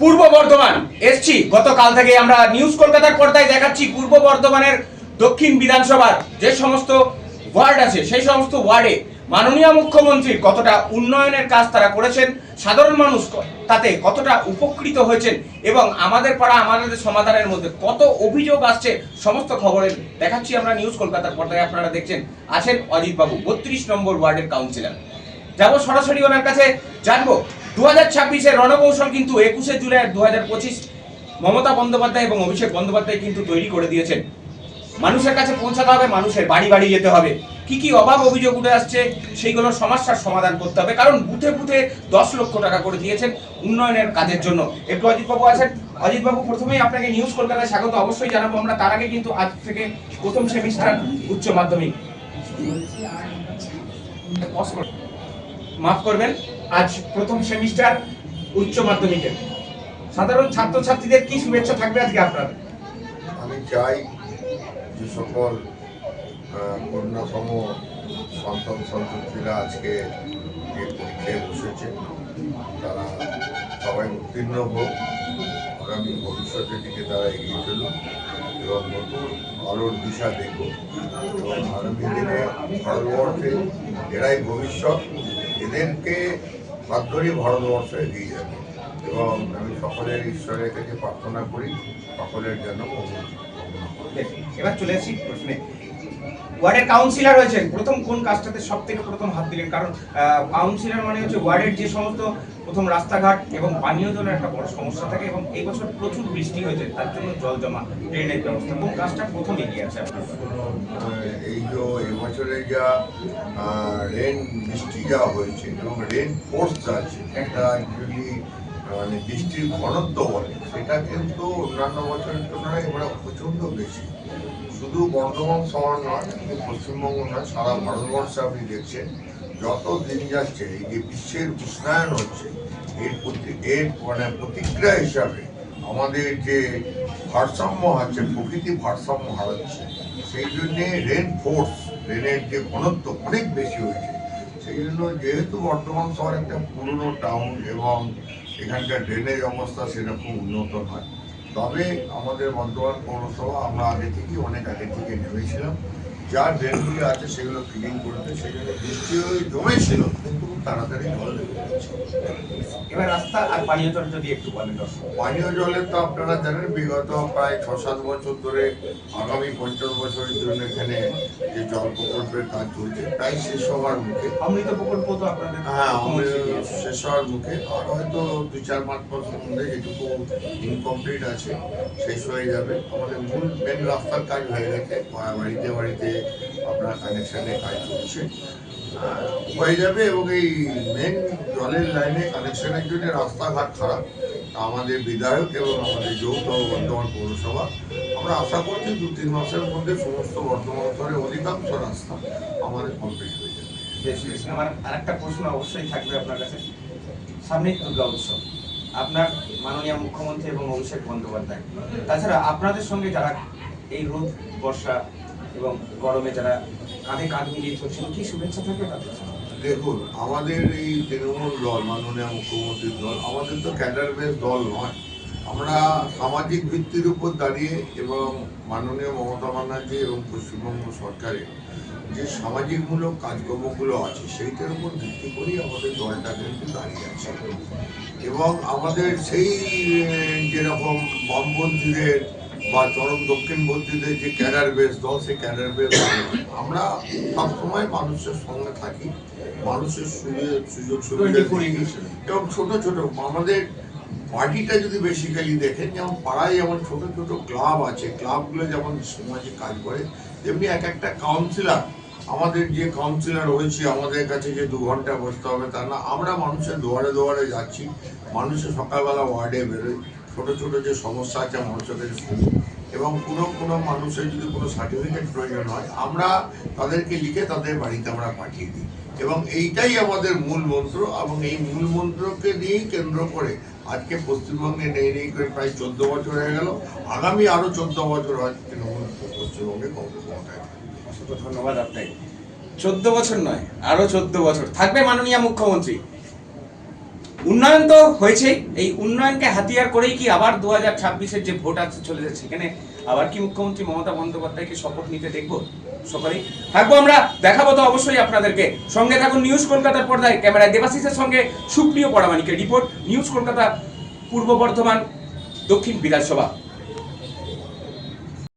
পূর্ব বর্ধমান, এসছি। গতকাল থেকে আমরা নিউজ কলকাতার পর্দায় দেখাচ্ছি পূর্ব বর্ধমানের দক্ষিণ বিধানসভার যে সমস্ত ওয়ার্ড আছে, সেই সমস্ত ওয়ার্ডে মাননীয় মুখ্যমন্ত্রীর কতটা উন্নয়নের কাজ তারা করেছেন, সাধারণ মানুষ তাতে কতটা উপকৃত হয়েছেন এবং আমাদের পাড়া, আমাদের সমাধানের মধ্যে কত অভিযোগ আসছে, সমস্ত খবরের দেখাচ্ছি আমরা নিউজ কলকাতার পর্দায়, আপনারা দেখছেন। আছেন অজিত বাবু বত্রিশ নম্বর ওয়ার্ডের কাউন্সিলর যাব সরাসরি ওনার কাছে, জানব দু হাজার ছাব্বিশের রণকৌশল কিন্তু একুশে জুলাই দু হাজার পঁচিশ মমতা বন্দ্যোপাধ্যায় এবং অভিষেক বন্দ্যোপাধ্যায় কিন্তু তৈরি করে দিয়েছেন। মানুষের কাছে পৌঁছাতে হবে, মানুষের বাড়ি বাড়ি যেতে হবে। কি কি অভাব অভিযোগ উঠে আসছে সেইগুলোর সমস্যার সমাধান করতে হবে। কারণ বুথে বুথে দশ লক্ষ টাকা করে দিয়েছেন উন্নয়নের কাজের জন্য। একটু অজিতবাবু আছেন? অজিতবাবু, প্রথমেই আপনাকে নিউজ কলকাতায় স্বাগত। অবশ্যই জানাব, আমরা তার আগে কিন্তু আজ থেকে প্রথম সেমিস্টার উচ্চ মাধ্যমিক। মাফ করবেন, আজ প্রথম সেমিস্টার উচ্চ মাধ্যমিকের। সাধারণ ছাত্রছাত্রীদের কি শুভেচ্ছা থাকবে আজকে আপনার? আমি চাই যে সকল কন্যাসম সন্তান সন্ততিরা আজকে যে পরীক্ষায় বসেছে। তারা সবাই উত্তীর্ণ হোক, আগামী ভবিষ্যতের দিকে তারা এগিয়ে চলুক এবং নতুন আলোর দিশা দেখুক। এবং আগামী দিনে ভারতবর্ষে এরাই ভবিষ্যৎ। এদেরকে হাত ধরে ভারতবর্ষ এগিয়ে যাবে। এবং আমি সকলের ঈশ্বরের কাছে প্রার্থনা করি, সকলের জন্য এবার চলে আসি প্রশ্নে। ওয়ার্ডের কাউন্সিলর হয়েছেন প্রথম কোন কাজটাতে সব থেকে প্রথম হাত দিলেন? কারণ কাউন্সিলর মানে হচ্ছে ওয়ার্ডের যে সমস্ত প্রথম রাস্তাঘাট এবং পানীয় জলের একটা বড় সমস্যা থাকে এবং এই বছর প্রচুর বৃষ্টি হয়েছে, তার জন্য জল জমা ড্রেনেজ ব্যবস্থা। কোন কাজটা প্রথম এগিয়ে আছে আপনার? এই এবছরে যা রেন বৃষ্টি যা হয়েছে এবং রেন ফোর্স আছে একটা অ্যাকচুয়ালি মানে বৃষ্টির ঘনত্ব বলে, সেটা কিন্তু অন্যান্য বছরের তুলনায় এবার প্রচণ্ড বেশি। শুধু বর্ধমান শহর নয় শুধু পশ্চিমবঙ্গ নয়, সারা ভারতবর্ষে আপনি দেখছেন, যত দিন যাচ্ছে, এই যে বিশ্বের উষ্ণায়ন হচ্ছে, এর প্রতি এর মানে প্রতিক্রিয়া হিসাবে আমাদের যে ভারসাম্য আছে, প্রকৃতি ভারসাম্য হারাচ্ছে, সেই জন্যে রেন ফোর্স রেনের যে ঘনত্ব অনেক বেশি হয়েছে। সেই জন্য যেহেতু বর্ধমান শহর একটা পুরনো টাউন এবং এখানকার ড্রেনেজ অবস্থা সেরকম উন্নত নয় তবে আমাদের বর্ধমান পৌরসভা, আমরা আগে থেকে অনেক আগে থেকে নেমেছিলাম। যা ড্রেনগুলি আছে, সেগুলো ক্লিন করতে সেগুলো বৃষ্টি জমেছিল। তাড়াতাড়ি জল এবার রাস্তা আর পানীয় জল যদি একটু বলেন পানীয় জলের তো আপনারা জানেন বিগত প্রায় ছ সাত বছর ধরে আগামী পঞ্চাশ বছরের জন্য এখানে যে জল প্রকল্পের কাজ চলছে প্রায় শেষ হওয়ার মুখে। অমৃত প্রকল্প তো আপনাদের হ্যাঁ শেষ হওয়ার মুখে। আর হয়তো দুই চার পাঁচ বছরের মধ্যে যেটুকু ইনকমপ্লিট আছে শেষ হয়ে যাবে। আমাদের মূল মেন রাস্তার কাজ হয়ে গেছে বাড়িতে বাড়িতে আপনার কানেকশনের কাজ চলছে। হয়ে যাবে এবং এই মেন জলের লাইনে কানেকশনের জন্য রাস্তাঘাট খারাপ। আমাদের বিধায়ক এবং আমাদের যৌথ বর্ধমান পৌরসভা, আমরা আশা করছি দু তিন মাসের মধ্যে সমস্ত বর্ধমান শহরের অধিকাংশ রাস্তা আমাদের কমপ্লিট হয়ে যাবে। আমার আরেকটা প্রশ্ন অবশ্যই থাকবে আপনার কাছে। সামনে দুর্গা উৎসব। আপনার মাননীয় মুখ্যমন্ত্রী এবং অভিষেক বন্দ্যোপাধ্যায়। তাছাড়া আপনাদের সঙ্গে যারা এই রোদ, বর্ষা এবং গরমে যারা কাঁধে কাঁধ মিলিয়ে চলছিল। কি শুভেচ্ছা থাকবে তাদের দেখুন, আমাদের এই তৃণমূল দল, মাননীয় মুখ্যমন্ত্রীর দল, আমাদের তো ক্যাডার বেস দল নয়। আমরা সামাজিক ভিত্তির উপর দাঁড়িয়ে এবং মাননীয় মমতা ব্যানার্জি এবং পশ্চিমবঙ্গ সরকারের যে সামাজিকমূলক কাজকর্মগুলো আছে, সেইটার উপর ভিত্তি করেই আমাদের দলটা কিন্তু দাঁড়িয়ে আছে। এবং আমাদের সেই যেরকম বামপন্থীদের বা চরম দক্ষিণপন্থীদের যে ক্যাডার বেস দল সেই ক্যাডার বেস আমরা সবসময় মানুষের সঙ্গে থাকি মানুষের সুযোগ সুযোগ সুবিধা এবং ছোট ছোট আমাদের পার্টিটা যদি বেসিক্যালি দেখেন যেমন পাড়ায় যেমন ছোট ছোট ক্লাব আছে ক্লাবগুলো যেমন সমাজে কাজ করে তেমনি এক একটা কাউন্সিলর আমাদের যে কাউন্সিলর রয়েছে আমাদের কাছে যে দু ঘণ্টা বসতে হবে তা না। আমরা মানুষের দুয়ারে দুয়ারে যাচ্ছি মানুষের সকালবেলা ওয়ার্ডে বেরোয় ছোট ছোট যে সমস্যা আছে মানুষের কাছে এবং কোনো কোনো মানুষের যদি কোনো সার্টিফিকেট প্রয়োজন হয়, আমরা তাদেরকে লিখে তাদের বাড়িতে আমরা পাঠিয়ে দিই। এবং এইটাই আমাদের মূল মন্ত্র এবং এই মূল মন্ত্রকে নিয়েই কেন্দ্র করে আজকে পশ্চিমবঙ্গে নেই নেই করে প্রায় চোদ্দ বছর হয়ে গেল। আগামী আরও চোদ্দ বছর হয়তো তৃণমূল পশ্চিমবঙ্গে কংগ্রেস ক্ষমতায় ধন্যবাদ আপনাকে। চোদ্দ বছর নয় আরও চোদ্দ বছর। থাকবে মাননীয় মুখ্যমন্ত্রী। উন্নয়ন তো হয়েছেই। এই উন্নয়নকে হাতিয়ার করেই কি আবার দু হাজার ছাব্বিশের যে ভোট আছে চলে যাচ্ছে, সেখানে আবার কি মুখ্যমন্ত্রী মমতা বন্দ্যোপাধ্যায়কে শপথ নিতে দেখব সকলেই। থাকব আমরা, দেখাবো তো অবশ্যই আপনাদেরকে। সঙ্গে থাকুন নিউজ কলকাতার পর্দায়। ক্যামেরায় দেবাশিসের সঙ্গে সুপ্রিয় পরামানিকের রিপোর্ট। নিউজ কলকাতা, পূর্ব বর্ধমান, দক্ষিণ বিধানসভা।